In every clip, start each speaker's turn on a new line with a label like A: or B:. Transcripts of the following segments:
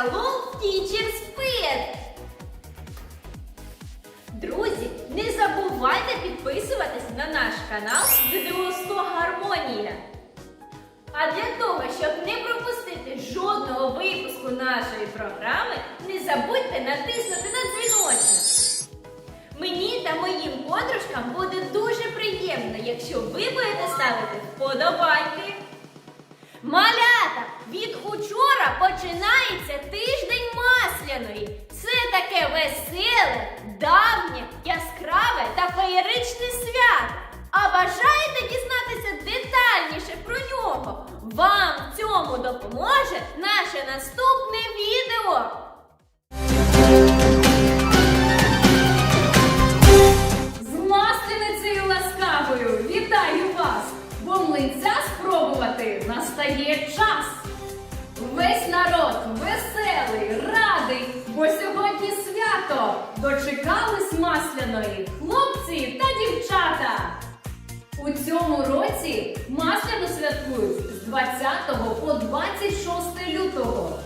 A: Hello Teacher's Pet! Друзі, не забувайте підписуватись на наш канал ЗДО Гармонія. А для того, щоб не пропустити жодного випуску нашої програми, не забудьте натиснути на дзвіночок. Мені та моїм подружкам буде дуже приємно, якщо ви будете ставити вподобайки. Малята! Від учора починається тиждень масляної. Це таке веселе, давнє, яскраве та феєричне свято. А бажаєте дізнатися детальніше про нього? Вам в цьому допоможе наше наступне відео.
B: З масленицею ласкавою вітаю вас! Бо млинця спробувати настає час. Весь народ веселий, радий, бо сьогодні свято дочекались масляної хлопці та дівчата. У цьому році масляну святкують з 20 по 26 лютого.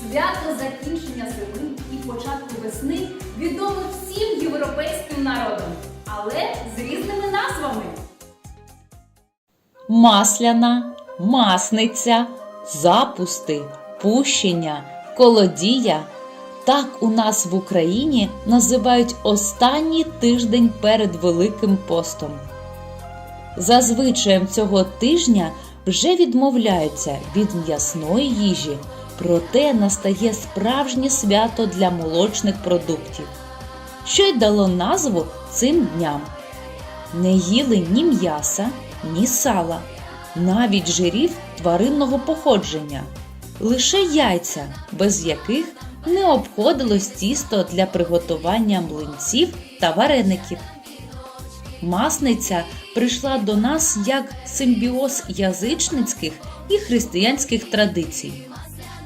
B: Свято закінчення зими і початку весни відоме всім європейським народам, але з різними назвами.
C: масляна, масниця, запусти, пущення, колодія. Так у нас в Україні називають останній тиждень перед Великим постом. За звичаєм цього тижня вже відмовляються від м'ясної їжі, проте настає справжнє свято для молочних продуктів, що й дало назву цим дням. Не їли ні м'яса, ні сала, навіть жирів тваринного походження, лише яйця, без яких не обходилось тісто для приготування млинців та вареників. Масниця прийшла до нас як симбіоз язичницьких і християнських традицій.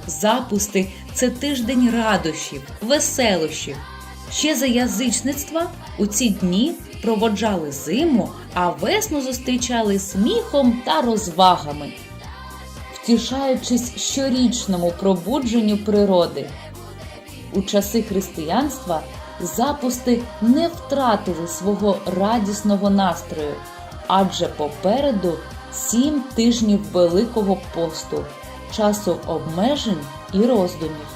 C: Запусти це тиждень радощів, веселощів. Ще за язичництва у ці дні проводжали зиму, а весну зустрічали сміхом та розвагами, втішаючись щорічному пробудженню природи. У часи християнства запусти не втратили свого радісного настрою, адже попереду сім тижнів Великого посту, часу обмежень і роздумів.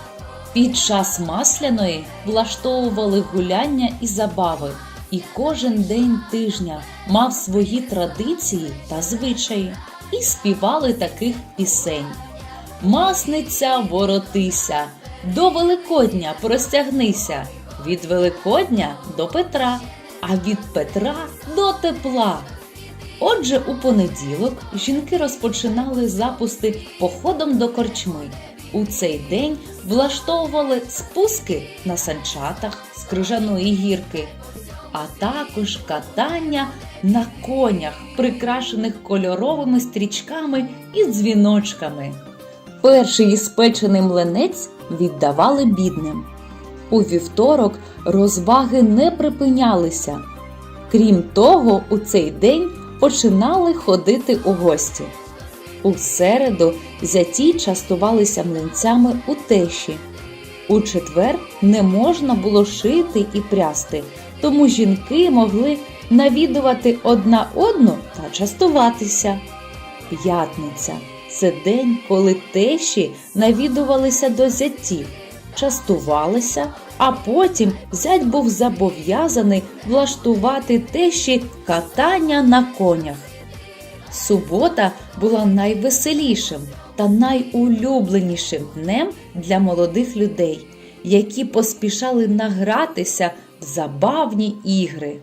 C: Під час масляної влаштовували гуляння і забави, і кожен день тижня мав свої традиції та звичаї, і співали таких пісень. Масниця воротися, до Великодня простягнися, від Великодня до Петра, а від Петра до тепла. Отже, у понеділок жінки розпочинали запусти походом до корчми. У цей день влаштовували спуски на санчатах з крижаної гірки, а також катання на конях, прикрашених кольоровими стрічками і дзвіночками. Перший іспечений млинець віддавали бідним. У вівторок розваги не припинялися. Крім того, у цей день починали ходити у гості. У середу зяті частувалися млинцями у тещі. У четвер не можна було шити і прясти, тому жінки могли навідувати одна одну та частуватися. П'ятниця це день, коли тещі навідувалися до зятів, частувалися, а потім зять був зобов'язаний влаштувати тещі катання на конях. Субота була найвеселішим та найулюбленішим днем для молодих людей, які поспішали награтися забавні ігри.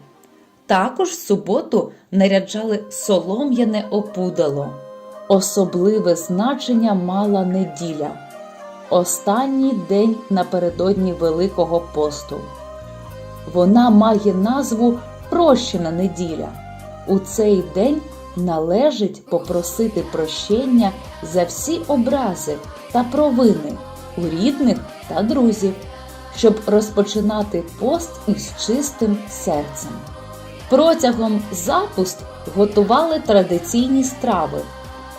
C: Також в суботу наряджали солом'яне опудало. Особливе значення мала неділя останній день напередодні Великого посту. Вона має назву Прощена неділя. У цей день належить попросити прощення за всі образи та провини у рідних та друзів, щоб розпочинати пост із чистим серцем. Протягом запуст готували традиційні страви,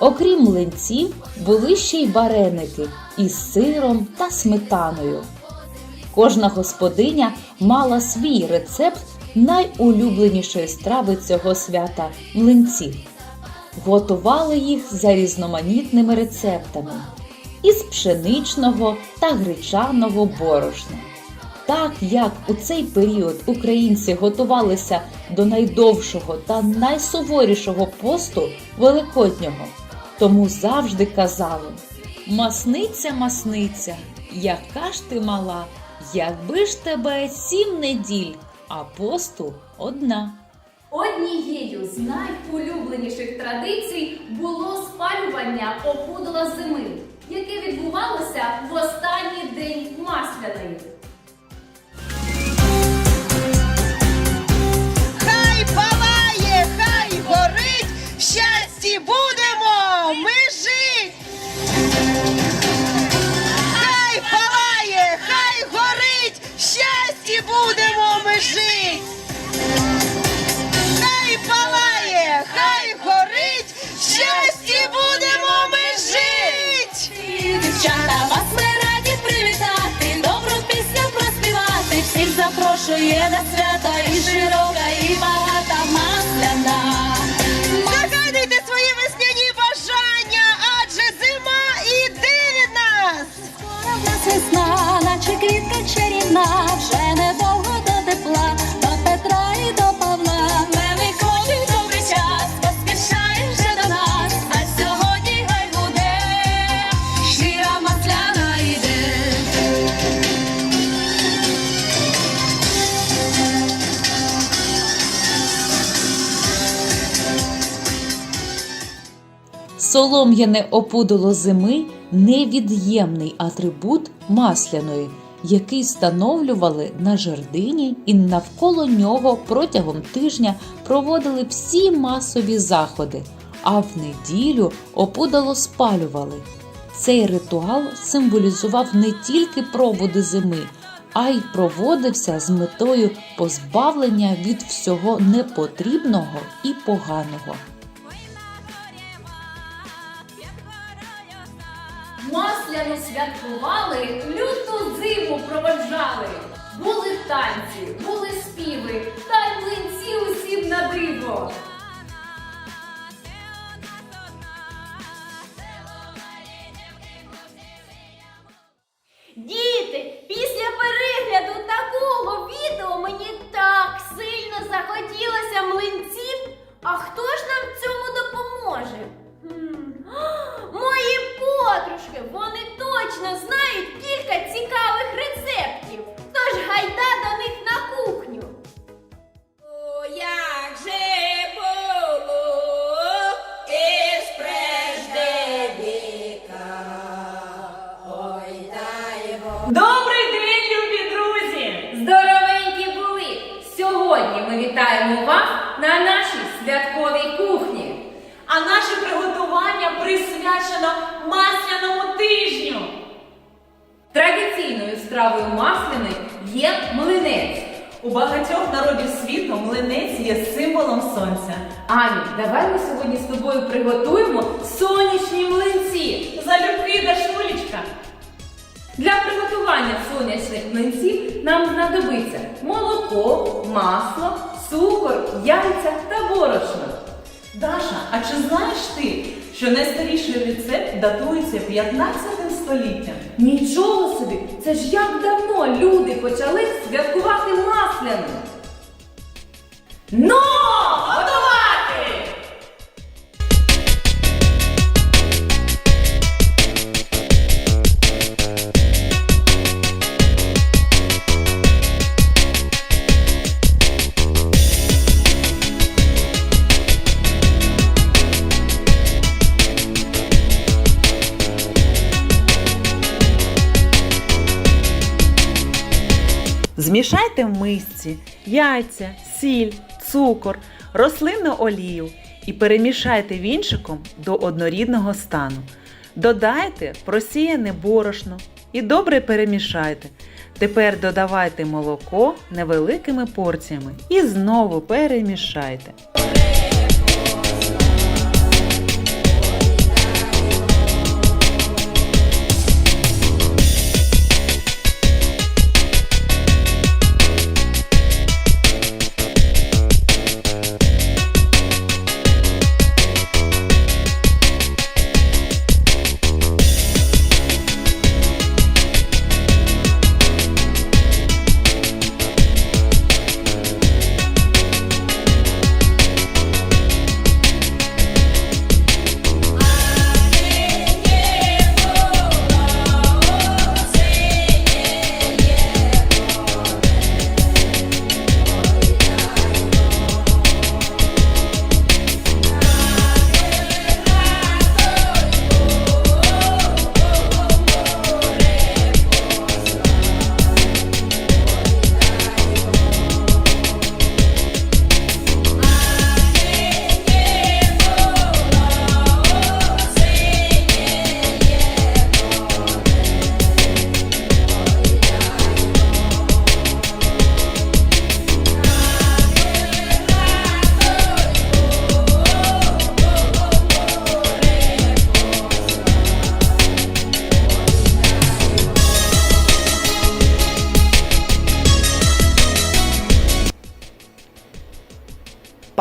C: Окрім млинців, були ще й вареники із сиром та сметаною. Кожна господиня мала свій рецепт найулюбленішої страви цього свята млинців. Готували їх за різноманітними рецептами із пшеничного та гречаного борошна. Так як у цей період українці готувалися до найдовшого та найсуворішого посту Великоднього, тому завжди казали: Масниця, масниця, яка ж ти мала, якби ж тебе сім неділь, а посту одна.
B: Однією з найулюбленіших традицій було спалювання опудала зими, яке відбувалося в останній день масляної.
D: Дівчата, вас ми раді привітати, добру пісню проспівати. Всіх запрошує на свято і широка, і багата масляна.
E: Загадуйте свої весняні бажання, адже зима іде від нас.
D: Скоро в нас весна, наче квітка чарівна, вже недовго
C: Солом'яне опудоло зими невід'ємний атрибут масляної, який встановлювали на жердині і навколо нього протягом тижня проводили всі масові заходи, а в неділю опудало спалювали. Цей ритуал символізував не тільки проводи зими, а й проводився з метою позбавлення від всього непотрібного і поганого.
B: Масляну святкували, люту зиму проводжали. Були танці, були співи, та й млинці усім на диво.
A: Діти, після перегляду такого відео мені так сильно захотілося млинців. А хто ж нам в цьому допоможе? Точно знають кілька цікавих рецептів. Тож гайда до них на кухню. О, як же було із прежде віка. Ой, дай Бог.
B: Добрий день, любі друзі! Здоровенькі були! Сьогодні ми вітаємо вас на нашій святковій кухні.
F: А наше приготування присвячено масляному тижню.
B: Традиційною стравою масляної є млинець.
F: У багатьох народів світу млинець є символом сонця.
B: Аню, давай ми сьогодні з тобою приготуємо сонячні млинці.
F: Залюбки Дашулечка.
B: Для приготування сонячних млинців нам знадобиться молоко, масло, цукор, яйця та борошно.
F: Даша, а чи знаєш ти, що найстаріший рецепт датується 15 століттям?
B: Нічого собі! Це ж як давно люди почали святкувати масляну. Ну, готувати!
G: Змішайте в мисці яйця, сіль, цукор, рослинну олію і перемішайте вінчиком до однорідного стану. Додайте просіяне борошно і добре перемішайте. Тепер додавайте молоко невеликими порціями і знову перемішайте.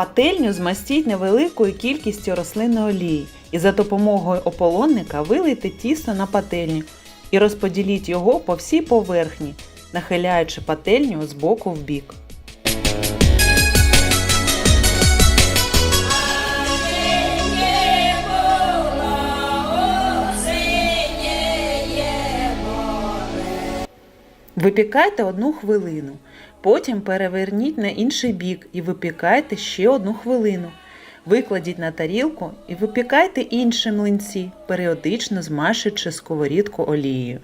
G: Пательню змастіть невеликою кількістю рослинної олії і за допомогою ополонника вилийте тісто на пательню і розподіліть його по всій поверхні, нахиляючи пательню з боку в бік. Випікайте одну хвилину, потім переверніть на інший бік і випікайте ще одну хвилину. Викладіть на тарілку і випікайте інші млинці, періодично змашуючи сковорідку олією.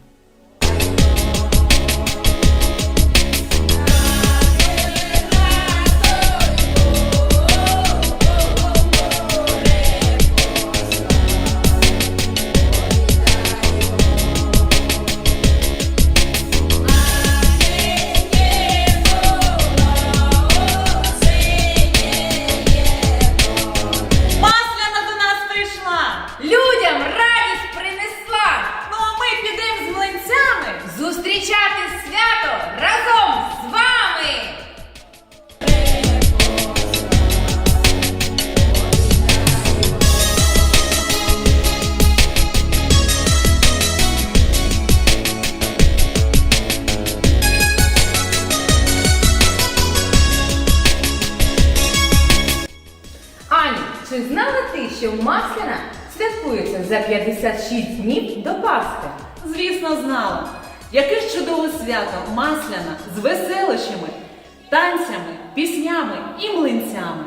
B: 56 днів до Пасхи?
F: Звісно, знала. Яке ж чудове свято масляна з веселощами, танцями, піснями і млинцями.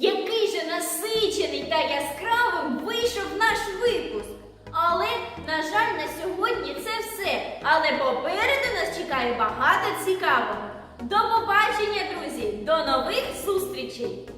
A: Який же насичений та яскравим вийшов наш випуск. Але, на жаль, на сьогодні це все. Але попереду нас чекає багато цікавого. До побачення, друзі! До нових зустрічей!